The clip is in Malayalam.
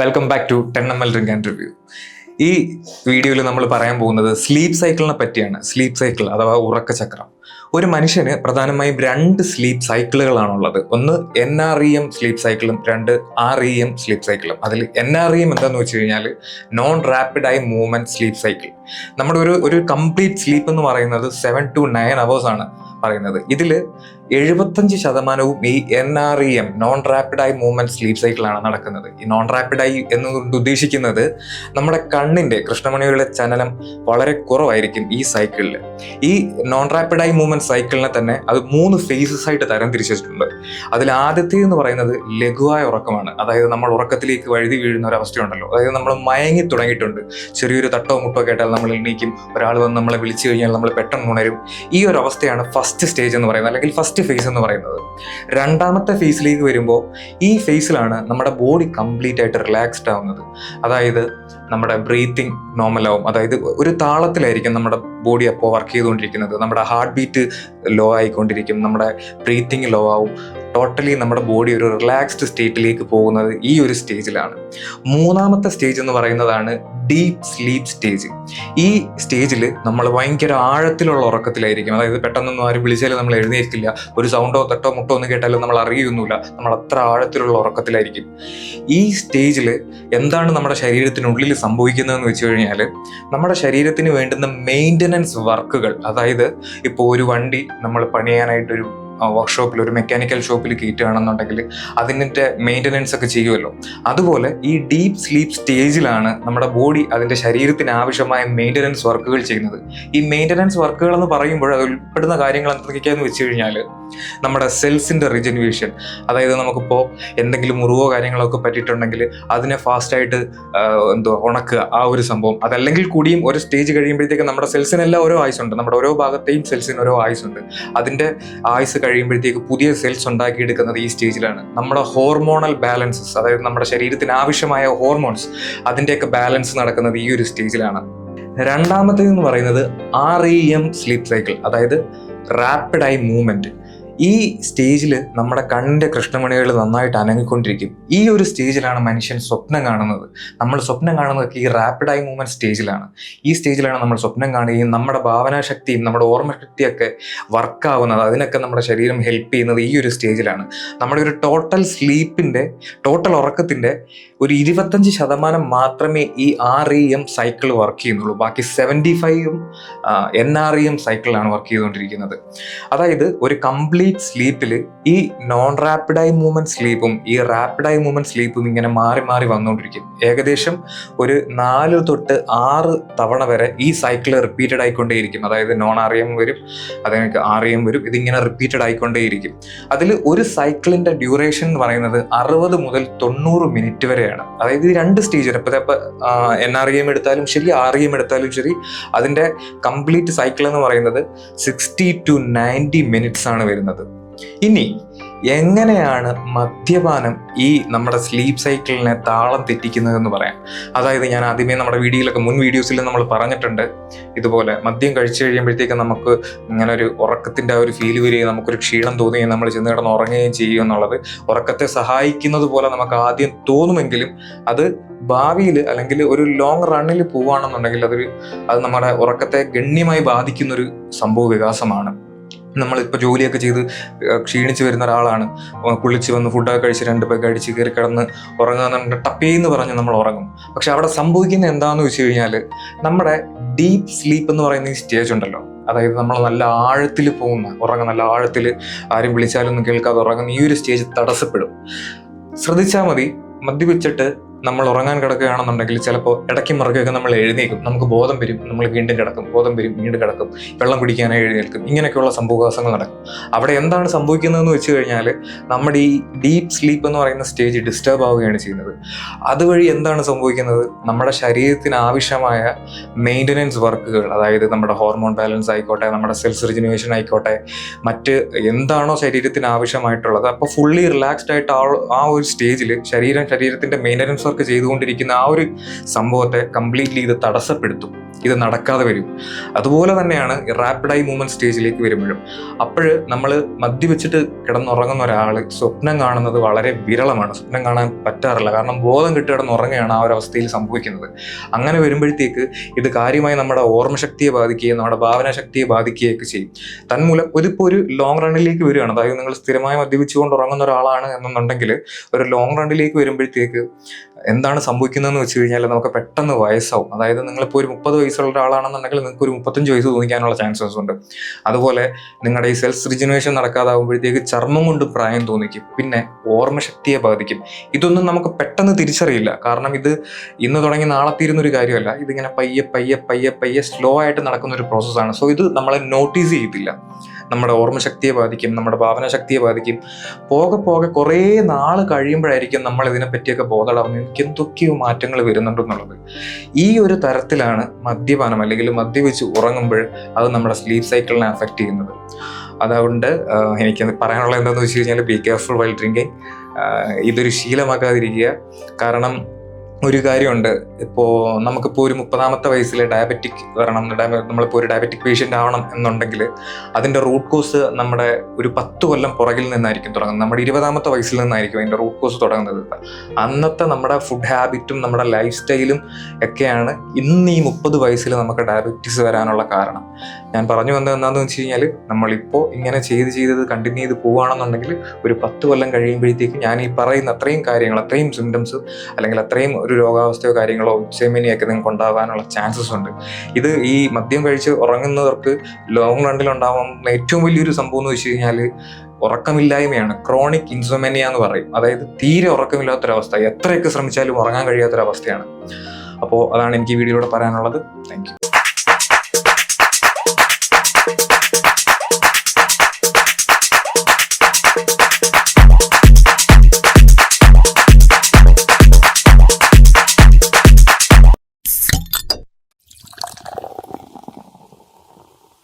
Welcome back to ten M L drink and review ഈ വീഡിയോയിൽ നമ്മൾ പറയാൻ പോകുന്നത് സ്ലീപ്പ് സൈക്കിളിനെ പറ്റിയാണ്. സ്ലീപ്പ് സൈക്കിൾ അഥവാ ഉറക്കചക്രം ഒരു മനുഷ്യന് പ്രധാനമായും രണ്ട് സ്ലീപ്പ് സൈക്കിളുകളാണുള്ളത് ഒന്ന് N R E M sleep സൈക്കിളും രണ്ട് ആർ ഇ എം സ്ലീപ്പ് സൈക്കിളും അതിൽ എൻ ആർ ഇ എം എന്താണെന്ന് വെച്ച് കഴിഞ്ഞാൽ നോൺ റാപ്പിഡ് ആയി മൂവ്മെന്റ് സ്ലീപ്പ് സൈക്കിൾ നമ്മുടെ ഒരു ഒരു കംപ്ലീറ്റ് സ്ലീപ്പ് എന്ന് പറയുന്നത് സെവൻ ടു നയൻ അവേഴ്സ് ആണ് പറയുന്നത്. ഇതിൽ എഴുപത്തഞ്ച് ശതമാനവും ഈ N R E M non rapid ആയി മൂവ്മെന്റ് സ്ലീപ്പ് സൈക്കിളാണ് നടക്കുന്നത്. ഈ നോൺ റാപ്പിഡ് ആയി എന്നുകൊണ്ട് ഉദ്ദേശിക്കുന്നത് നമ്മുടെ കണ്ണിന്റെ കൃഷ്ണമണിയുടെ ചലനം വളരെ കുറവായിരിക്കും ഈ സൈക്കിളിൽ ഈ നോൺ റാപ്പിഡ് ആയി മൂവ്മെന്റ് സൈക്കിളിനെ തന്നെ അത് മൂന്ന് ഫേസസ് ആയിട്ട് തരം തിരിച്ചിട്ടുണ്ട്. അതിൽ ആദ്യത്തെ എന്ന് പറയുന്നത് ലഘുവായ ഉറക്കമാണ്. അതായത് നമ്മൾ ഉറക്കത്തിലേക്ക് വഴുതി വീഴുന്ന ഒരു അവസ്ഥയുണ്ടല്ലോ. അതായത് നമ്മൾ മയങ്ങി തുടങ്ങിയിട്ടുണ്ട്. ചെറിയൊരു തട്ടോ മുട്ടോ കേട്ടാൽ നമ്മൾ എണീക്കും. ഒരാൾ വന്ന് നമ്മളെ വിളിച്ചു കഴിഞ്ഞാൽ നമ്മൾ പെട്ടെന്ന് ഉണരും. ഈ ഒരു അവസ്ഥയാണ് ഫസ്റ്റ് സ്റ്റേജ് എന്ന് പറയുന്നത്. അല്ലെങ്കിൽ ഫസ്റ്റ് ഫേസ് എന്ന് പറയുന്നത്. രണ്ടാമത്തെ ഫേസിലേക്ക് വരുമ്പോൾ ഈ ഫേസിലാണ് നമ്മുടെ ബോഡി കംപ്ലീറ്റ് ആയിട്ട് റിലാക്സ്ഡ് ആവുന്നത്. അതായത് നമ്മുടെ ബ്രീത്തിങ് നോർമലാവും. അതായത് ഒരു താളത്തിലായിരിക്കും നമ്മുടെ ബോഡി അപ്പോൾ വർക്ക് ചെയ്തുകൊണ്ടിരിക്കുന്നത്. നമ്മുടെ ഹാർട്ട് ബീറ്റ് ലോ ആയിക്കൊണ്ടിരിക്കും. നമ്മുടെ ബ്രീത്തിങ് ലോ ആവും. ടോട്ടലി നമ്മുടെ ബോഡി ഒരു റിലാക്സ്ഡ് സ്റ്റേറ്റിലേക്ക് പോകുന്നത് ഈ ഒരു സ്റ്റേജിലാണ്. മൂന്നാമത്തെ സ്റ്റേജ് എന്ന് പറയുന്നതാണ് ഡീപ്പ് സ്ലീപ്പ് സ്റ്റേജ്. ഈ സ്റ്റേജിൽ നമ്മൾ ഭയങ്കര ആഴത്തിലുള്ള ഉറക്കത്തിലായിരിക്കും. അതായത് പെട്ടെന്നൊന്നും ആരും വിളിച്ചാലും നമ്മൾ എഴുന്നേൽക്കില്ല. ഒരു സൗണ്ടോ തട്ടോ മുട്ടോ എന്ന് കേട്ടാലും നമ്മൾ അറിയുന്നില്ല. നമ്മൾ അത്ര ആഴത്തിലുള്ള ഉറക്കത്തിലായിരിക്കും. ഈ സ്റ്റേജിൽ എന്താണ് നമ്മുടെ ശരീരത്തിനുള്ളിൽ സംഭവിക്കുന്നതെന്ന് വെച്ച് കഴിഞ്ഞാൽ നമ്മുടെ ശരീരത്തിന് വേണ്ടുന്ന മെയിന്റനൻസ് വർക്കുകൾ അതായത് ഇപ്പോൾ ഒരു വണ്ടി നമ്മൾ പണിയാനായിട്ടൊരു വർക്ക്ഷോപ്പിൽ ഒരു മെക്കാനിക്കൽ ഷോപ്പിൽ കയറ്റുകയാണെന്നുണ്ടെങ്കിൽ അതിന്റെ മെയിന്റനൻസ് ഒക്കെ ചെയ്യുമല്ലോ അതുപോലെ ഈ ഡീപ്പ് സ്ലീപ്പ് സ്റ്റേജിലാണ് നമ്മുടെ ബോഡി അതിന്റെ ശരീരത്തിന് ആവശ്യമായ മെയിന്റനൻസ് വർക്കുകൾ ചെയ്യുന്നത്. ഈ മെയിന്റനൻസ് വർക്കുകൾ എന്ന് പറയുമ്പോൾ അത് ഉൾപ്പെടുന്ന കാര്യങ്ങൾ എന്തൊക്കെയാന്ന് വെച്ച് കഴിഞ്ഞാൽ നമ്മുടെ സെൽസിന്റെ റിജനുവേഷൻ അതായത് നമുക്കിപ്പോൾ എന്തെങ്കിലും മുറിവോ കാര്യങ്ങളൊക്കെ പറ്റിയിട്ടുണ്ടെങ്കിൽ അതിനെ ഫാസ്റ്റായിട്ട് എന്തോ ഉണക്കുക ആ ഒരു സംഭവം. അതല്ലെങ്കിൽ കൂടിയും ഒരു സ്റ്റേജ് കഴിയുമ്പോഴത്തേക്ക് നമ്മുടെ സെൽസിനെല്ലാം ഓരോ ആയുസുണ്ട് നമ്മുടെ ഓരോ ഭാഗത്തെയും സെൽസിന് ഓരോ ആയുസുണ്ട് അതിന്റെ ആയുസ് കഴിയുമ്പോഴത്തേക്ക് പുതിയ സെൽസ് ഉണ്ടാക്കിയെടുക്കുന്നത് ഈ സ്റ്റേജിലാണ് നമ്മുടെ ഹോർമോണൽ ബാലൻസസ് അതായത് നമ്മുടെ ശരീരത്തിന് ആവശ്യമായ ഹോർമോൺസ് അതിന്റെയൊക്കെ ബാലൻസ് നടക്കുന്നത് ഈ ഒരു സ്റ്റേജിലാണ് രണ്ടാമത്തേത് എന്ന് പറയുന്നത് R E M sleep cycle അതായത് റാപ്പിഡ് ഐ മൂവ്മെന്റ് ഈ സ്റ്റേജിൽ നമ്മുടെ കണ്ണിന്റെ കൃഷ്ണമണികൾ നന്നായിട്ട് അനങ്ങിക്കൊണ്ടിരിക്കും. ഈ ഒരു സ്റ്റേജിലാണ് മനുഷ്യൻ സ്വപ്നം കാണുന്നത്. നമ്മൾ സ്വപ്നം കാണുന്നതൊക്കെ ഈ റാപ്പിഡ് ഐ മൂവ്മെന്റ് സ്റ്റേജിലാണ്. ഈ സ്റ്റേജിലാണ് നമ്മൾ സ്വപ്നം കാണുകയും നമ്മുടെ ഭാവനാശക്തിയും നമ്മുടെ ഓർമ്മശക്തിയൊക്കെ വർക്കാവുന്നത് അതിനൊക്കെ നമ്മുടെ ശരീരം ഹെൽപ്പ് ചെയ്യുന്നത് ഈ ഒരു സ്റ്റേജിലാണ്. നമ്മുടെ ഒരു ടോട്ടൽ സ്ലീപ്പിന്റെ ടോട്ടൽ ഉറക്കത്തിന്റെ ഒരു ഇരുപത്തഞ്ച് ശതമാനം മാത്രമേ ഈ R E M cycle work ചെയ്യുന്നുള്ളൂ. ബാക്കി സെവന്റി ഫൈവും എൻ ആർ ഇ എം സൈക്കിളാണ് വർക്ക് ചെയ്തുകൊണ്ടിരിക്കുന്നത്. അതായത് ഒരു കംപ്ലീറ്റ് സ്ലീപ്പിൽ ഈ നോൺ റാപ്പിഡ് ഐ മൂവ്മെന്റ് സ്ലീപ്പും ഈ റാപ്പിഡ് ഐ മൂവ്മെന്റ് സ്ലീപ്പും ഇങ്ങനെ മാറി മാറി വന്നുകൊണ്ടിരിക്കും ഏകദേശം ഒരു നാല് തൊട്ട് ആറ് തവണ വരെ ഈ സൈക്കിൾ റിപ്പീറ്റഡ് ആയിക്കൊണ്ടേയിരിക്കും. അതായത് നോൺ ആർ എം വരും അതിനൊക്കെ ആർ എം വരും ഇതിങ്ങനെ റിപ്പീറ്റഡ് ആയിക്കൊണ്ടേയിരിക്കും. അതിൽ ഒരു സൈക്കിളിന്റെ ഡ്യൂറേഷൻ എന്ന് പറയുന്നത് അറുപത് മുതൽ തൊണ്ണൂറ് മിനിറ്റ് വരെയാണ്. അതായത് ഈ രണ്ട് സ്റ്റേജ് വരെ. ഇപ്പോൾ എൻ ആർ എം എടുത്താലും ശരി ആർ എം എടുത്താലും ശരി അതിന്റെ കംപ്ലീറ്റ് സൈക്കിൾ എന്ന് പറയുന്നത് സിക്സ്റ്റി ടു നയന്റി മിനിറ്റ്സ് ആണ് വരുന്നത്. ഇനി എങ്ങനെയാണ് മദ്യപാനം ഈ നമ്മുടെ സ്ലീപ്പ് സൈക്കിളിനെ താളം തെറ്റിക്കുന്നതെന്ന് പറയാം? അതായത് ഞാൻ ആദ്യമേ നമ്മുടെ വീഡിയോയിലൊക്കെ മുൻ വീഡിയോസിൽ നമ്മൾ പറഞ്ഞിട്ടുണ്ട്. ഇതുപോലെ മദ്യം കഴിച്ചു കഴിയുമ്പോഴത്തേക്ക് നമുക്ക് ഇങ്ങനെ ഒരു ഉറക്കത്തിന്റെ ആ ഒരു ഫീൽ വരികയും നമുക്കൊരു ക്ഷീണം തോന്നുകയും നമ്മൾ ചെന്ന് കിടന്ന് ഉറങ്ങുകയും ചെയ്യും എന്നുള്ളത് ഉറക്കത്തെ സഹായിക്കുന്നത് പോലെ നമുക്ക് ആദ്യം തോന്നുമെങ്കിലും അത് ഭാവിയിൽ അല്ലെങ്കിൽ ഒരു ലോങ് റണ്ണിൽ പോവുകയാണെന്നുണ്ടെങ്കിൽ അതൊരു അത് നമ്മുടെ ഉറക്കത്തെ ഗണ്യമായി ബാധിക്കുന്നൊരു സംഭവ വികാസമാണ്. നമ്മളിപ്പോൾ ജോലിയൊക്കെ ചെയ്ത് ക്ഷീണിച്ച് വരുന്ന ഒരാളാണ്. കുളിച്ച് വന്ന് ഫുഡൊക്കെ കഴിച്ച് രണ്ട് പേക്ക് അടിച്ച് കയറി കിടന്ന് ഉറങ്ങുക ടപ്പേന്ന് പറഞ്ഞ് നമ്മൾ ഉറങ്ങും. പക്ഷെ അവിടെ സംഭവിക്കുന്ന എന്താണെന്ന് വെച്ച് കഴിഞ്ഞാൽ നമ്മുടെ ഡീപ്പ് സ്ലീപ്പ് എന്ന് പറയുന്ന ഈ സ്റ്റേജ് ഉണ്ടല്ലോ. അതായത് നമ്മൾ നല്ല ആഴത്തിൽ പോകുന്ന ഉറങ്ങുന്ന നല്ല ആഴത്തിൽ ആരും വിളിച്ചാലൊന്നും കേൾക്കാതെ ഉറങ്ങുന്ന ഈ ഒരു സ്റ്റേജ് തടസ്സപ്പെടും. ശ്രദ്ധിച്ചാൽ മതി മദ്യപിച്ചിട്ട് നമ്മൾ ഉറങ്ങാൻ കിടക്കുകയാണെന്നുണ്ടെങ്കിൽ ചിലപ്പോൾ ഇടയ്ക്ക് മറക്കുകയൊക്കെ നമ്മൾ എഴുന്നേക്കും നമുക്ക് ബോധം വരും നമ്മൾ വീണ്ടും കിടക്കും ബോധം വരും വീണ്ടും കിടക്കും വെള്ളം കുടിക്കാനായി എഴുന്നേൽക്കും. ഇങ്ങനെയൊക്കെയുള്ള സംഭവവികാസങ്ങൾ നടക്കും. അവിടെ എന്താണ് സംഭവിക്കുന്നതെന്ന് വെച്ച് കഴിഞ്ഞാൽ നമ്മുടെ ഈ ഡീപ്പ് സ്ലീപ്പ് എന്ന് പറയുന്ന സ്റ്റേജ് ഡിസ്റ്റർബ് ആവുകയാണ് ചെയ്യുന്നത്. അതുവഴി എന്താണ് സംഭവിക്കുന്നത്? നമ്മുടെ ശരീരത്തിന് ആവശ്യമായ മെയിന്റനൻസ് വർക്കുകൾ അതായത് നമ്മുടെ ഹോർമോൺ ബാലൻസ് ആയിക്കോട്ടെ നമ്മുടെ സെൽസ് റിജനുവേഷൻ ആയിക്കോട്ടെ മറ്റ് എന്താണോ ശരീരത്തിന് ആവശ്യമായിട്ടുള്ളത് അപ്പോൾ ഫുള്ളി റിലാക്സ്ഡ് ആയിട്ട് ആ ഒരു സ്റ്റേജിൽ ശരീരം ശരീരത്തിന്റെ മെയിന്റനൻസ് വർക്ക് ചെയ്തുകൊണ്ടിരിക്കുന്ന ആ ഒരു സംഭവത്തെ കംപ്ലീറ്റ്ലി ഇത് തടസ്സപ്പെടുത്തും. ഇത് നടക്കാതെ വരും. അതുപോലെ തന്നെയാണ് റാപ്പിഡ് ഐ മൂവ്മെന്റ് സ്റ്റേജിലേക്ക് വരുമ്പോഴും. അപ്പോൾ നമ്മൾ മദ്യവെച്ചിട്ട് കിടന്നുറങ്ങുന്ന ഒരാൾ സ്വപ്നം കാണുന്നത് വളരെ വിരളമാണ്. സ്വപ്നം കാണാൻ പറ്റാറില്ല. കാരണം ബോധം കിട്ടി കിടന്നുറങ്ങുകയാണ് ആ ഒരു അവസ്ഥയിൽ സംഭവിക്കുന്നത്. അങ്ങനെ വരുമ്പോഴത്തേക്ക് ഇത് കാര്യമായി നമ്മുടെ ഓർമ്മശക്തിയെ ബാധിക്കുകയും നമ്മുടെ ഭാവനാശക്തിയെ ബാധിക്കുകയൊക്കെ ചെയ്യും. തന്മൂലം ഇതിപ്പോൾ ഒരു ലോങ് റണ്ണിലേക്ക് വരികയാണ്. അതായത് നിങ്ങൾ സ്ഥിരമായി മദ്യപിച്ചുകൊണ്ട് ഉറങ്ങുന്ന ഒരാളാണ് എന്നുണ്ടെങ്കിൽ ഒരു ലോങ് റണ്ണിലേക്ക് വരുമ്പോഴത്തേക്ക് എന്താണ് സംഭവിക്കുന്നതെന്ന് വെച്ച് കഴിഞ്ഞാൽ നമുക്ക് പെട്ടെന്ന് വയസ്സാവും. അതായത് നിങ്ങളിപ്പോൾ ഒരു മുപ്പത് വയസ്സുള്ള ഒരാളാണെന്നുണ്ടെങ്കിൽ നിങ്ങൾക്ക് ഒരു മുപ്പത്തഞ്ച് വയസ്സ് തോന്നിക്കാനുള്ള ചാൻസസ് ഉണ്ട്. അതുപോലെ നിങ്ങളുടെ ഈ സെൽഫ് റിജനുവേഷൻ നടക്കാതാവുമ്പോഴത്തേക്ക് ചർമ്മം കൊണ്ട് പ്രായം തോന്നിക്കും. പിന്നെ ഓർമ്മശക്തിയെ ബാധിക്കും. ഇതൊന്നും നമുക്ക് പെട്ടെന്ന് തിരിച്ചറിയില്ല. കാരണം ഇത് ഇന്ന് തുടങ്ങി നാളെ തീരുന്ന ഒരു കാര്യമല്ല. ഇതിങ്ങനെ പയ്യെ പയ്യെ പയ്യെ പയ്യെ സ്ലോ ആയിട്ട് നടക്കുന്ന ഒരു പ്രോസസ്സാണ് സോ ഇത് നമ്മളെ നോട്ടീസ് ചെയ്യത്തില്ല. നമ്മുടെ ഓർമ്മശക്തിയെ ബാധിക്കും നമ്മുടെ ഭാവനാശക്തിയെ ബാധിക്കും. പോകെ പോകെ കുറേ നാൾ കഴിയുമ്പോഴായിരിക്കും നമ്മൾ ഇതിനെപ്പറ്റിയൊക്കെ ബോധമടർന്ന് എനിക്ക് എന്തൊക്കെയോ മാറ്റങ്ങൾ വരുന്നുണ്ടെന്നുള്ളത് ഈ ഒരു തരത്തിലാണ് മദ്യപാനം അല്ലെങ്കിൽ മദ്യപിച്ച് ഉറങ്ങുമ്പോൾ അത് നമ്മുടെ സ്ലീപ്പ് സൈക്കിളിനെ അഫക്റ്റ് ചെയ്യുന്നത്. അതുകൊണ്ട് എനിക്ക് പറയാനുള്ളത് എന്താണെന്ന് വെച്ച് കഴിഞ്ഞാൽ ബി കെയർഫുൾ വൈൽ ഡ്രിങ്കിങ് ഇതൊരു ശീലമാക്കാതിരിക്കുക. കാരണം ഒരു കാര്യമുണ്ട്. ഇപ്പോൾ നമുക്കിപ്പോൾ ഒരു മുപ്പതാമത്തെ വയസ്സിൽ ഡയബറ്റിക് വരണം നമ്മളിപ്പോൾ ഒരു ഡയബറ്റിക് പേഷ്യന്റ് ആവണം എന്നുണ്ടെങ്കിൽ അതിന്റെ റൂട്ട് കോസ് നമ്മുടെ ഒരു പത്ത് കൊല്ലം പുറകിൽ നിന്നായിരിക്കും തുടങ്ങുന്നത്. നമ്മുടെ ഇരുപതാമത്തെ വയസ്സിൽ നിന്നായിരിക്കും അതിന്റെ റൂട്ട് കോസ് തുടങ്ങുന്നത്. അന്നത്തെ നമ്മുടെ ഫുഡ് ഹാബിറ്റും നമ്മുടെ ലൈഫ് സ്റ്റൈലും ഒക്കെയാണ് ഇന്ന് ഈ മുപ്പത് വയസ്സിൽ നമുക്ക് ഡയബറ്റീസ് വരാനുള്ള കാരണം. ഞാൻ പറഞ്ഞു വന്നത് എന്താണെന്ന് വെച്ച് കഴിഞ്ഞാൽ നമ്മളിപ്പോൾ ഇങ്ങനെ ചെയ്ത് ചെയ്തത് കണ്ടിന്യൂ ചെയ്ത് പോവുകയാണെന്നുണ്ടെങ്കിൽ ഒരു പത്ത് കൊല്ലം കഴിയുമ്പോഴത്തേക്കും ഞാൻ ഈ പറയുന്ന അത്രയും കാര്യങ്ങൾ അത്രയും സിംറ്റംസ് അല്ലെങ്കിൽ അത്രയും ഒരു രോഗാവസ്ഥയോ കാര്യങ്ങളോ ഉച്ചമിനിയൊക്കെ നിങ്ങൾക്ക് ഉണ്ടാകാനുള്ള ചാൻസസ് ഉണ്ട്. ഇത് ഈ മദ്യം കഴിച്ച് ഉറങ്ങുന്നവർക്ക് ലോങ് റണ്ണിൽ ഉണ്ടാവുന്ന ഏറ്റവും വലിയൊരു സംഭവം എന്ന് വെച്ച് കഴിഞ്ഞാൽ ഉറക്കമില്ലായ്മയാണ്. ക്രോണിക് ഇൻസോമനിയ എന്ന് പറയും. അതായത് തീരെ ഉറക്കമില്ലാത്തൊരവസ്ഥ. എത്രയൊക്കെ ശ്രമിച്ചാലും ഉറങ്ങാൻ കഴിയാത്തൊരവസ്ഥയാണ്. അപ്പോൾ അതാണ് എനിക്ക് ഈ വീഡിയോയിലൂടെ പറയാനുള്ളത്. താങ്ക്